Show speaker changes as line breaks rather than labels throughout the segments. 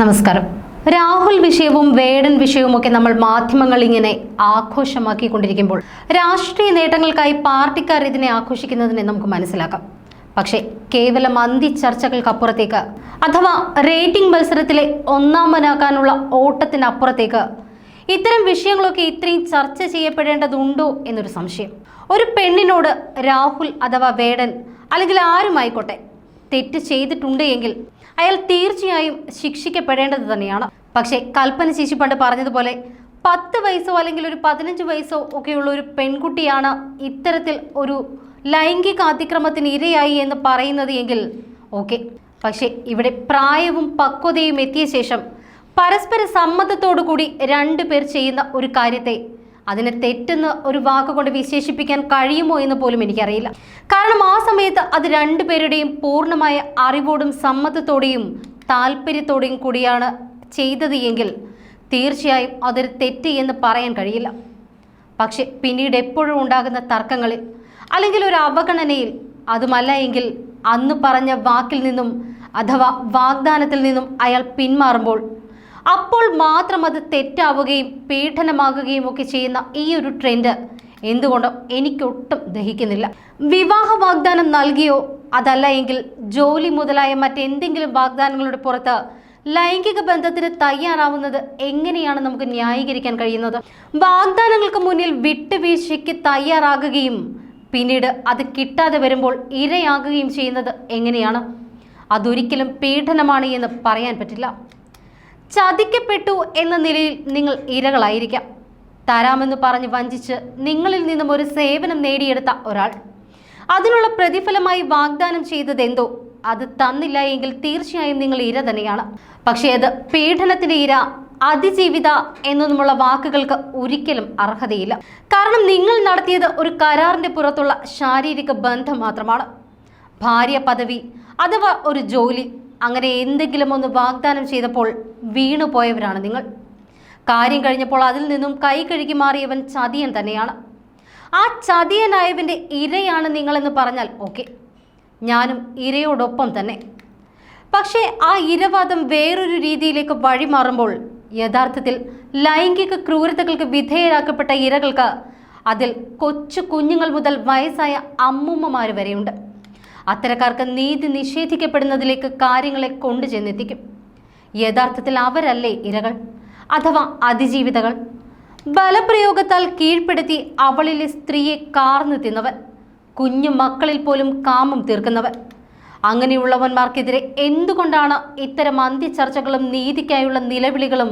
നമസ്കാരം. രാഹുൽ വിഷയവും വേടൻ വിഷയവും ഒക്കെ നമ്മൾ മാധ്യമങ്ങൾ ഇങ്ങനെ ആഘോഷമാക്കിക്കൊണ്ടിരിക്കുമ്പോൾ രാഷ്ട്രീയ നേട്ടങ്ങൾക്കായി പാർട്ടിക്കാർ ഇതിനെ ആഘോഷിക്കുന്നതിനെ നമുക്ക് മനസ്സിലാക്കാം. പക്ഷേ കേവലം അന്തി ചർച്ചകൾക്കപ്പുറത്തേക്ക് അഥവാ റേറ്റിംഗ് മത്സരത്തിലെ ഒന്നാമനാക്കാനുള്ള ഓട്ടത്തിനപ്പുറത്തേക്ക് ഇത്തരം വിഷയങ്ങളൊക്കെ ഇത്രയും ചർച്ച ചെയ്യപ്പെടേണ്ടതുണ്ടോ എന്നൊരു സംശയം. ഒരു പെണ്ണിനോട് രാഹുൽ അഥവാ വേടൻ അല്ലെങ്കിൽ ആരുമായിക്കോട്ടെ തെറ്റ് ചെയ്തിട്ടുണ്ട് എങ്കിൽ അയാൾ തീർച്ചയായും ശിക്ഷിക്കപ്പെടേണ്ടത് തന്നെയാണ്. പക്ഷേ കൽപ്പന ശേഷി പണ്ട് പറഞ്ഞതുപോലെ പത്ത് വയസ്സോ അല്ലെങ്കിൽ ഒരു പതിനഞ്ച് വയസ്സോ ഒക്കെയുള്ള ഒരു പെൺകുട്ടിയാണ് ഇത്തരത്തിൽ ഒരു ലൈംഗിക അതിക്രമത്തിന് ഇരയായി എന്ന് പറയുന്നത് എങ്കിൽ ഓക്കെ. പക്ഷേ ഇവിടെ പ്രായവും പക്വതയും എത്തിയ ശേഷം പരസ്പര സമ്മതത്തോടു കൂടി രണ്ടു പേർ ചെയ്യുന്ന ഒരു കാര്യത്തെ അതിനെ തെറ്റെന്ന് ഒരു വാക്കുകൊണ്ട് വിശേഷിപ്പിക്കാൻ കഴിയുമോ എന്ന് പോലും എനിക്കറിയില്ല. കാരണം ആ സമയത്ത് അത് രണ്ടുപേരുടെയും പൂർണമായ അറിവോടും സമ്മതത്തോടെയും താല്പര്യത്തോടെയും കൂടിയാണ് ചെയ്തത് എങ്കിൽ തീർച്ചയായും അതൊരു തെറ്റ് എന്ന് പറയാൻ കഴിയില്ല. പക്ഷെ പിന്നീട് എപ്പോഴും ഉണ്ടാകുന്ന തർക്കങ്ങളിൽ അല്ലെങ്കിൽ ഒരു അവഗണനയിൽ അതുമല്ല എങ്കിൽ അന്ന് പറഞ്ഞ വാക്കിൽ നിന്നും അഥവാ വാഗ്ദാനത്തിൽ നിന്നും അയാൾ പിന്മാറുമ്പോൾ അപ്പോൾ മാത്രം അത് തെറ്റാവുകയും പീഡനമാകുകയും ഒക്കെ ചെയ്യുന്ന ഈ ഒരു ട്രെൻഡ് എന്തുകൊണ്ടോ എനിക്കൊട്ടും ദഹിക്കുന്നില്ല. വിവാഹ വാഗ്ദാനം നൽകിയോ? അതല്ല എങ്കിൽ ജോലി മുതലായ മറ്റെന്തെങ്കിലും വാഗ്ദാനങ്ങളുടെ പുറത്ത് ലൈംഗിക ബന്ധത്തിന് തയ്യാറാവുന്നത് എങ്ങനെയാണ് നമുക്ക് ന്യായീകരിക്കാൻ കഴിയുന്നത്? വാഗ്ദാനങ്ങൾക്ക് മുന്നിൽ വിട്ടുവീഴ്ചയ്ക്ക് തയ്യാറാകുകയും പിന്നീട് അത് കിട്ടാതെ വരുമ്പോൾ ഇരയാകുകയും ചെയ്യുന്നത് എങ്ങനെയാണ്? അതൊരിക്കലും പീഡനമാണ് എന്ന് പറയാൻ പറ്റില്ല. ചതിക്കപ്പെട്ടു എന്ന നിലയിൽ നിങ്ങൾ ഇരകളായിരിക്കാം. തരാമെന്ന് പറഞ്ഞ് വഞ്ചിച്ച് നിങ്ങളിൽ നിന്നും ഒരു സേവനം നേടിയെടുത്ത ഒരാൾ. അതിനുള്ള പ്രതിഫലമായി വാഗ്ദാനം ചെയ്തതെന്തോ അത് തന്നില്ല എങ്കിൽ തീർച്ചയായും നിങ്ങൾ ഇര തന്നെയാണ്. പക്ഷേ അത് പീഡനത്തിന്റെ ഇര അതിജീവിത എന്നൊന്നുമുള്ള വാക്കുകൾക്ക് ഒരിക്കലും അർഹതയില്ല. കാരണം നിങ്ങൾ നടത്തിയത് ഒരു കരാറിന്റെ പുറത്തുള്ള ശാരീരിക ബന്ധം മാത്രമാണ്. ഭാര്യ പദവി അഥവാ ഒരു ജോലി അങ്ങനെ എന്തെങ്കിലും ഒന്ന് വാഗ്ദാനം ചെയ്തപ്പോൾ വീണു പോയവരാണ് നിങ്ങൾ. കാര്യം കഴിഞ്ഞപ്പോൾ അതിൽ നിന്നും കൈ കഴുകി മാറിയവൻ ചതിയൻ തന്നെയാണ്. ആ ചതിയനായവന്റെ ഇരയാണ് നിങ്ങളെന്ന് പറഞ്ഞാൽ ഓക്കെ. ഞാനും ഇരയോടൊപ്പം തന്നെ. പക്ഷേ ആ ഇരവാദം വേറൊരു രീതിയിലേക്ക് വഴിമാറുമ്പോൾ യഥാർത്ഥത്തിൽ ലൈംഗിക ക്രൂരതകൾക്ക് വിധേയരാക്കപ്പെട്ട ഇരകൾക്ക് അതിൽ കൊച്ചു കുഞ്ഞുങ്ങൾ മുതൽ വയസ്സായ അമ്മൂമ്മമാർ വരെയുണ്ട്. അത്തരക്കാർക്ക് നീതി നിഷേധിക്കപ്പെടുന്നതിലേക്ക് കാര്യങ്ങളെ കൊണ്ടു ചെന്നെത്തിക്കും. യഥാർത്ഥത്തിൽ അവരല്ലേ ഇരകൾ അഥവാ അതിജീവിതകൾ? ബലപ്രയോഗത്താൽ കീഴ്പ്പെടുത്തി അവളിലെ സ്ത്രീയെ കാർന്നു തിന്നവൻ കുഞ്ഞു മക്കളിൽ പോലും കാമം തീർക്കുന്നവൻ. അങ്ങനെയുള്ളവന്മാർക്കെതിരെ എന്തുകൊണ്ടാണ് ഇത്തരം അന്ത്യചർച്ചകളും നീതിക്കായുള്ള നിലവിളികളും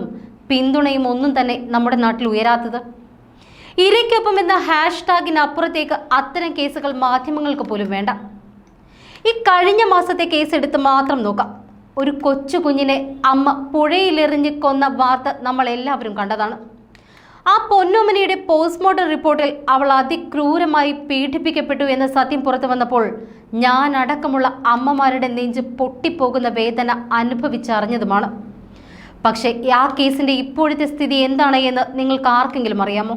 പിന്തുണയും ഒന്നും തന്നെ നമ്മുടെ നാട്ടിൽ ഉയരാത്തത്? ഇരയ്ക്കൊപ്പം എന്ന ഹാഷ്ടാഗിനപ്പുറത്തേക്ക് അത്തരം കേസുകൾ മാധ്യമങ്ങൾക്ക് പോലും വേണ്ട. ഈ കഴിഞ്ഞ മാസത്തെ കേസ് എടുത്ത് മാത്രം നോക്കാം. ഒരു കൊച്ചു കുഞ്ഞിനെ അമ്മ പുഴയിലെറിഞ്ഞ് കൊന്ന വാർത്ത നമ്മൾ എല്ലാവരും കണ്ടതാണ്. ആ പൊന്നോമനയുടെ പോസ്റ്റ്മോർട്ടം റിപ്പോർട്ടിൽ അവൾ അതിക്രൂരമായി പീഡിപ്പിക്കപ്പെട്ടു എന്ന സത്യം പുറത്തു വന്നപ്പോൾ ഞാൻ അടക്കമുള്ള അമ്മമാരുടെ നെഞ്ച് പൊട്ടിപ്പോകുന്ന വേദന അനുഭവിച്ചറിഞ്ഞതുമാണ്. പക്ഷേ ആ കേസിന്റെ ഇപ്പോഴത്തെ സ്ഥിതി എന്താണ് എന്ന് നിങ്ങൾക്ക് ആർക്കെങ്കിലും അറിയാമോ?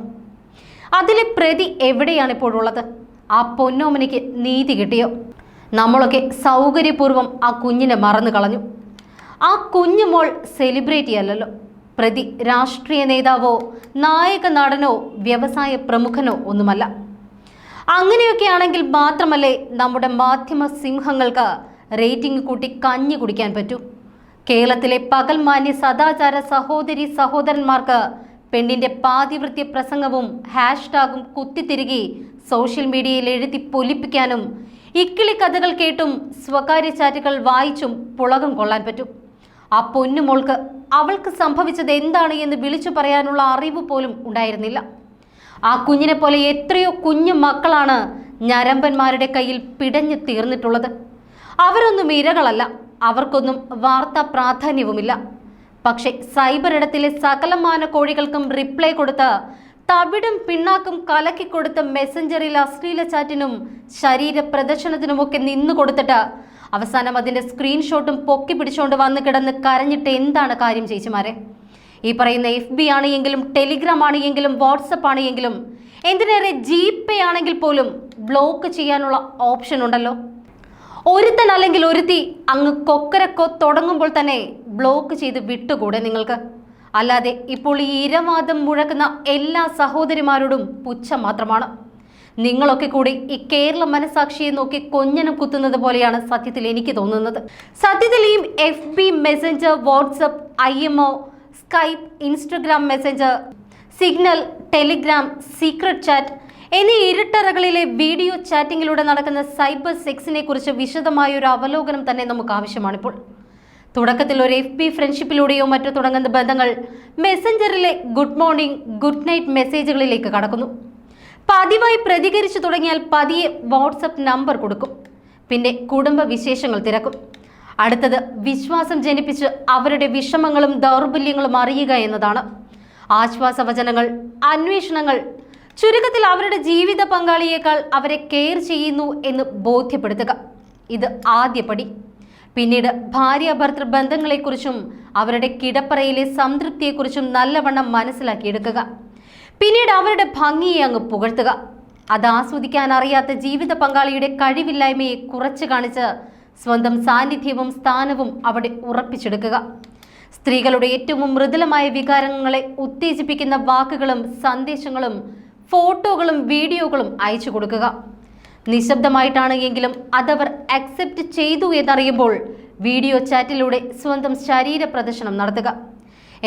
അതിലെ പ്രതി എവിടെയാണ് ഇപ്പോഴുള്ളത് ആ പൊന്നോമനയ്ക്ക് നീതി കിട്ടിയോ? നമ്മളൊക്കെ സൗകര്യപൂർവം ആ കുഞ്ഞിനെ മറന്നു കളഞ്ഞു. ആ കുഞ്ഞു മോൾ സെലിബ്രിറ്റി അല്ലല്ലോ. പ്രതി രാഷ്ട്രീയ നേതാവോ നായക നടനോ വ്യവസായ പ്രമുഖനോ ഒന്നുമല്ല. അങ്ങനെയൊക്കെ ആണെങ്കിൽ മാത്രമല്ലേ നമ്മുടെ മാധ്യമ സിംഹങ്ങൾക്ക് റേറ്റിംഗ് കൂട്ടി കഞ്ഞി കുടിക്കാൻ പറ്റൂ. കേരളത്തിലെ പകൽമാന്യ സദാചാര സഹോദരി സഹോദരന്മാർക്ക് പെണ്ണിന്റെ പാതിവൃത്യ പ്രസംഗവും ഹാഷ്ടാഗും കുത്തിത്തിരുകി സോഷ്യൽ മീഡിയയിൽ എഴുതി പൊലിപ്പിക്കാനും ഇക്കിളി കഥകൾ കേട്ടും സ്വകാര്യ ചാറ്റുകൾ വായിച്ചും പുളകം കൊള്ളാൻ പറ്റും. ആ പൊന്നുമോൾക്ക് അവൾക്ക് സംഭവിച്ചത് എന്താണ് എന്ന് വിളിച്ചു പറയാനുള്ള അറിവ് പോലും ഉണ്ടായിരുന്നില്ല. ആ കുഞ്ഞിനെ പോലെ എത്രയോ കുഞ്ഞു മക്കളാണ് ഞരമ്പന്മാരുടെ കയ്യിൽ പിടഞ്ഞു തീർന്നിട്ടുള്ളത്. അവരൊന്നും ഇരകളല്ല അവർക്കൊന്നും വാർത്താ പ്രാധാന്യവുമില്ല. പക്ഷേ സൈബർ ഇടത്തിലെ സകലമാന കോഴികൾക്കും റിപ്ലൈ കൊടുത്ത് തവിടും പിണ്ണാക്കും കലക്കി കൊടുത്ത മെസ്സഞ്ചറിൽ അശ്ലീല ചാറ്റിനും ശരീര പ്രദർശനത്തിനുമൊക്കെ നിന്നു കൊടുത്തിട്ട് അവസാനം അതിന്റെ സ്ക്രീൻഷോട്ടും പൊക്കി പിടിച്ചുകൊണ്ട് വന്ന് കിടന്ന് കരഞ്ഞിട്ട് എന്താണ് കാര്യം ചേച്ചിമാരെ? ഈ പറയുന്ന എഫ് ബി ആണെങ്കിലും ടെലിഗ്രാം ആണെങ്കിലും വാട്സപ്പ് ആണെങ്കിലും എന്തിനേറെ ജി പേ ആണെങ്കിൽ പോലും ബ്ലോക്ക് ചെയ്യാനുള്ള ഓപ്ഷൻ ഉണ്ടല്ലോ. ഒരുത്തൻ അല്ലെങ്കിൽ ഒരുത്തി അങ്ങ് കൊക്കരക്കോ തുടങ്ങുമ്പോൾ തന്നെ ബ്ലോക്ക് ചെയ്ത് വിട്ടുകൂടെ നിങ്ങൾക്ക്? അല്ലാതെ ഇപ്പോൾ ഈ ഇരവാദം മുഴക്കുന്ന എല്ലാ സഹോദരിമാരോടും പുച്ഛം മാത്രമാണ്. നിങ്ങളൊക്കെ കൂടി ഈ കേരള മനസാക്ഷിയെ നോക്കി കൊഞ്ഞനം കുത്തുന്നത് പോലെയാണ് സത്യത്തിൽ എനിക്ക് തോന്നുന്നത്. സത്യത്തിൽ ഈ F B messenger WhatsApp I M O Skype Instagram messenger Signal Telegram secret chat എന്നീ ഇരുട്ടറകളിലെ വീഡിയോ ചാറ്റിങ്ങിലൂടെ നടക്കുന്ന സൈബർ സെക്സിനെ കുറിച്ച് വിശദമായ ഒരു അവലോകനം തന്നെ നമുക്ക് ആവശ്യമാണിപ്പോൾ. തുടക്കത്തിൽ ഒരു എഫ് ബി ഫ്രണ്ട്ഷിപ്പിലൂടെയോ മറ്റോ തുടങ്ങുന്ന ബന്ധങ്ങൾ മെസ്സഞ്ചറിലെ ഗുഡ് മോർണിംഗ് ഗുഡ് നൈറ്റ് മെസ്സേജുകളിലേക്ക് കടക്കുന്നു. പതിവായി പ്രതികരിച്ചു തുടങ്ങിയാൽ പതിയെ വാട്സപ്പ് നമ്പർ കൊടുക്കും. പിന്നെ കുടുംബ വിശേഷങ്ങൾ തിരക്കും. അടുത്തത് വിശ്വാസം ജനിപ്പിച്ച് അവരുടെ വിഷമങ്ങളും ദൗർബല്യങ്ങളും അറിയുക എന്നതാണ്. ആശ്വാസവചനങ്ങൾ അന്വേഷണങ്ങൾ ചുരുക്കത്തിൽ അവരുടെ ജീവിത പങ്കാളിയേക്കാൾ അവരെ കെയർ ചെയ്യുന്നു എന്ന് ബോധ്യപ്പെടുത്തുക. ഇത് ആദ്യപടി പിന്നീട് ഭാര്യ ഭർത്തൃ ബന്ധങ്ങളെക്കുറിച്ചും അവരുടെ കിടപ്പറയിലെ സംതൃപ്തിയെക്കുറിച്ചും നല്ലവണ്ണം മനസ്സിലാക്കിയെടുക്കുക. പിന്നീട് അവരുടെ ഭംഗിയെ അങ്ങ് പുകഴ്ത്തുക. അത് ആസ്വദിക്കാൻ അറിയാത്ത ജീവിത പങ്കാളിയുടെ കഴിവില്ലായ്മയെ കുറച്ചു കാണിച്ച് സ്വന്തം സാന്നിധ്യവും സ്ഥാനവും അവിടെ ഉറപ്പിച്ചെടുക്കുക. സ്ത്രീകളുടെ ഏറ്റവും മൃദുലമായ വികാരങ്ങളെ ഉത്തേജിപ്പിക്കുന്ന വാക്കുകളും സന്ദേശങ്ങളും ഫോട്ടോകളും വീഡിയോകളും അയച്ചു കൊടുക്കുക. നിശബ്ദമായിട്ടാണ് എങ്കിലും അതവർ അക്സെപ്റ്റ് ചെയ്തു എന്നറിയുമ്പോൾ വീഡിയോ ചാറ്റിലൂടെ സ്വന്തം ശരീര പ്രദർശനം നടത്തുക.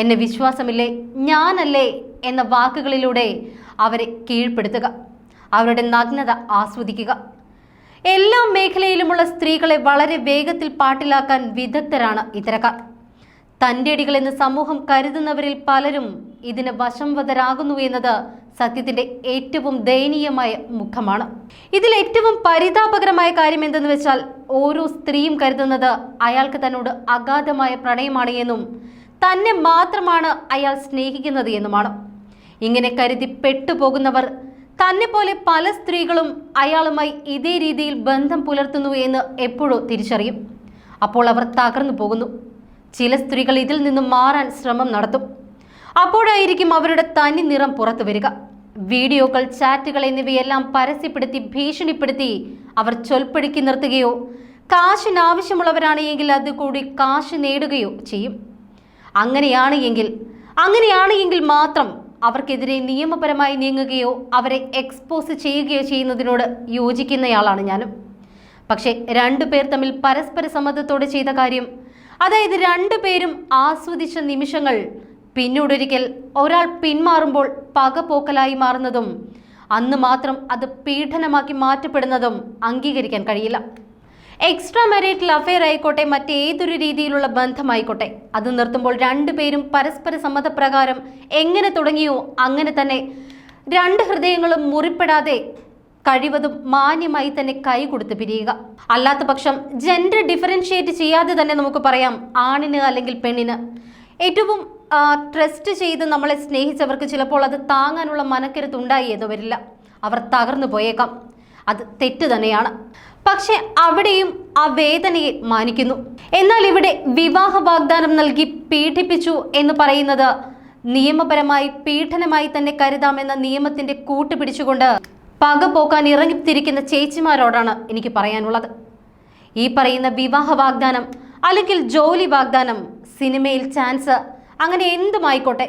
എന്നെ വിശ്വാസമില്ലേ ഞാനല്ലേ എന്ന വാക്കുകളിലൂടെ അവരെ കീഴ്പ്പെടുത്തുക. അവരുടെ നഗ്നത ആസ്വദിക്കുക. എല്ലാ മേഖലയിലുമുള്ള സ്ത്രീകളെ വളരെ വേഗത്തിൽ പാട്ടിലാക്കാൻ വിദഗ്ധരാണ് ഇത്തരക്കാർ. തന്റെ അടികളെന്ന് സമൂഹം കരുതുന്നവരിൽ പലരും ഇതിന് വശംവതരാകുന്നു എന്നത് സത്യത്തിന്റെ ഏറ്റവും ദയനീയമായ മുഖമാണ്. ഇതിൽ ഏറ്റവും പരിതാപകരമായ കാര്യം എന്തെന്ന് വെച്ചാൽ ഓരോ സ്ത്രീയും കരുതുന്നത് അയാൾക്ക് തന്നോട് അഗാധമായ പ്രണയമാണ് എന്നും തന്നെ മാത്രമാണ് അയാൾ സ്നേഹിക്കുന്നത് എന്നുമാണ്. ഇങ്ങനെ കരുതി പെട്ടുപോകുന്നവർ തന്നെ പോലെ പല സ്ത്രീകളും അയാളുമായി ഇതേ രീതിയിൽ ബന്ധം പുലർത്തുന്നു എന്ന് എപ്പോഴോ തിരിച്ചറിയും. അപ്പോൾ അവർ തകർന്നു പോകുന്നു. ചില സ്ത്രീകൾ ഇതിൽ നിന്നും മാറാൻ ശ്രമം നടത്തും. അപ്പോഴായിരിക്കും അവരുടെ തനി നിറം പുറത്തു വരിക. വീഡിയോകൾ ചാറ്റുകൾ എന്നിവയെല്ലാം പരസ്യപ്പെടുത്തി ഭീഷണിപ്പെടുത്തി അവർ ചൊൽപ്പടിക്ക് നിർത്തുകയോ കാശിന് ആവശ്യമുള്ളവരാണെങ്കിൽ അത് കൂടി കാശ് നേടുകയോ ചെയ്യും. അങ്ങനെയാണ് എങ്കിൽ അങ്ങനെയാണ് എങ്കിൽ മാത്രം അവർക്കെതിരെ നിയമപരമായി നീങ്ങുകയോ അവരെ എക്സ്പോസ് ചെയ്യുകയോ ചെയ്യുന്നതിനോട് യോജിക്കുന്നയാളാണ് ഞാനും. പക്ഷേ രണ്ടു പേർ തമ്മിൽ പരസ്പര സമ്മതത്തോടെ ചെയ്ത കാര്യം അതായത് രണ്ടു പേരും ആസ്വദിച്ച നിമിഷങ്ങൾ പിന്നീടൊരിക്കൽ ഒരാൾ പിന്മാറുമ്പോൾ പകപോക്കലായി മാറുന്നതും അന്ന് മാത്രം അത് പീഡനമാക്കി മാറ്റപ്പെടുന്നതും അംഗീകരിക്കാൻ കഴിയില്ല. എക്സ്ട്രാ മാരിറ്റൽ അഫെയർ ആയിക്കോട്ടെ മറ്റേതൊരു രീതിയിലുള്ള ബന്ധമായിക്കോട്ടെ അത് നിർത്തുമ്പോൾ രണ്ടുപേരും പരസ്പര സമ്മതപ്രകാരം എങ്ങനെ തുടങ്ങിയോ അങ്ങനെ തന്നെ രണ്ട് ഹൃദയങ്ങളും മുറിപ്പെടാതെ കഴിവതും മാന്യമായി തന്നെ കൈ കൊടുത്ത് പിരിയുക. അല്ലാത്ത പക്ഷം ജെൻഡർ ഡിഫറൻഷിയേറ്റ് ചെയ്യാതെ തന്നെ നമുക്ക് പറയാം ആണിന് അല്ലെങ്കിൽ പെണ്ണിന്. ഏറ്റവും ട്രസ്റ്റ് ചെയ്ത് നമ്മളെ സ്നേഹിച്ചവർക്ക് ചിലപ്പോൾ അത് താങ്ങാനുള്ള മനക്കരുത്ത് ഉണ്ടായി എന്ന് വരില്ല. അവർ തകർന്നു പോയേക്കാം. അത് തെറ്റ് തന്നെയാണ്. പക്ഷെ അവിടെയും ആ വേദനയെ മാനിക്കുന്നു. എന്നാൽ ഇവിടെ വിവാഹ വാഗ്ദാനം നൽകി പീഡിപ്പിച്ചു എന്ന് പറയുന്നത് നിയമപരമായി പീഡനമായി തന്നെ കരുതാമെന്ന നിയമത്തിന്റെ കൂട്ടുപിടിച്ചുകൊണ്ട് പക പോക്കാൻ ഇറങ്ങിത്തിരിക്കുന്ന ചേച്ചിമാരോടാണ് എനിക്ക് പറയാനുള്ളത്. ഈ പറയുന്ന വിവാഹ വാഗ്ദാനം അല്ലെങ്കിൽ ജോലി വാഗ്ദാനം സിനിമയിൽ ചാൻസ് അങ്ങനെ എന്തുമായിക്കോട്ടെ?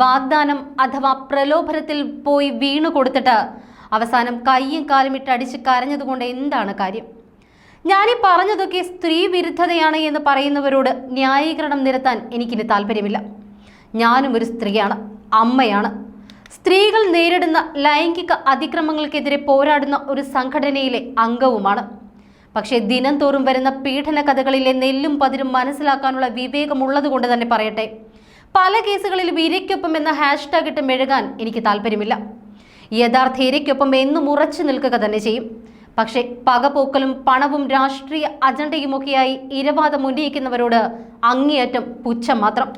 വാഗ്ദാനം അഥവാ പ്രലോഭനത്തിൽ പോയി വീണു കൊടുത്തിട്ട് അവസാനം കയ്യും കാലും ഇട്ട് അടിച്ച് കരഞ്ഞതുകൊണ്ട് എന്താണ് കാര്യം? ഞാനീ പറഞ്ഞതൊക്കെ സ്ത്രീ വിരുദ്ധതയാണ് എന്ന് പറയുന്നവരോട് ന്യായീകരണം നിരത്താൻ എനിക്കിനി താല്പര്യമില്ല ഞാനും ഒരു സ്ത്രീയാണ് അമ്മയാണ്. സ്ത്രീകൾ നേരിടുന്ന ലൈംഗിക അതിക്രമങ്ങൾക്കെതിരെ പോരാടുന്ന ഒരു സംഘടനയിലെ അംഗവുമാണ്. പക്ഷേ ദിനംതോറും വരുന്ന പീഡന കഥകളിലെ നെല്ലും പതിരും മനസ്സിലാക്കാനുള്ള വിവേകമുള്ളത് കൊണ്ട് തന്നെ പറയട്ടെ പല കേസുകളിലും ഇരയ്ക്കൊപ്പം എന്ന ഹാഷ്ടാഗ് ഇട്ട് മെഴുകാൻ എനിക്ക് താല്പര്യമില്ല യഥാർത്ഥ ഇരയ്ക്കൊപ്പം എന്നും ഉറച്ചു നിൽക്കുക തന്നെ ചെയ്യും. പക്ഷേ പകപോക്കലും പണവും രാഷ്ട്രീയ അജണ്ടയുമൊക്കെയായി ഇരവാദം ഉന്നയിക്കുന്നവരോട് അങ്ങേയറ്റം പുച്ഛം മാത്രം.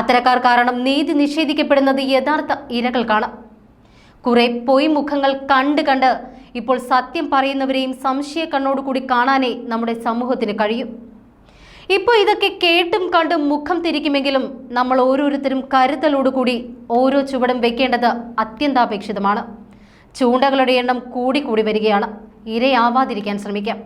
അത്തരക്കാർ കാരണം നീതി നിഷേധിക്കപ്പെടുന്നത് യഥാർത്ഥ ഇരകൾക്കാണ്. കുറെ പൊയ് മുഖങ്ങൾ കണ്ട് കണ്ട് ഇപ്പോൾ സത്യം പറയുന്നവരെയും സംശയ കണ്ണോടുകൂടി കാണാനേ നമ്മുടെ സമൂഹത്തിന് കഴിയും. ഇപ്പോൾ ഇതൊക്കെ കേട്ടും കണ്ടും മുഖം തിരിക്കുമെങ്കിലും നമ്മൾ ഓരോരുത്തരും കരുതലോടുകൂടി ഓരോ ചുവടും വെക്കേണ്ടത് അത്യന്താപേക്ഷിതമാണ്. ചൂണ്ടകളുടെ എണ്ണം കൂടി കൂടി വരികയാണ്. ഇരയാവാതിരിക്കാൻ ശ്രമിക്കാം.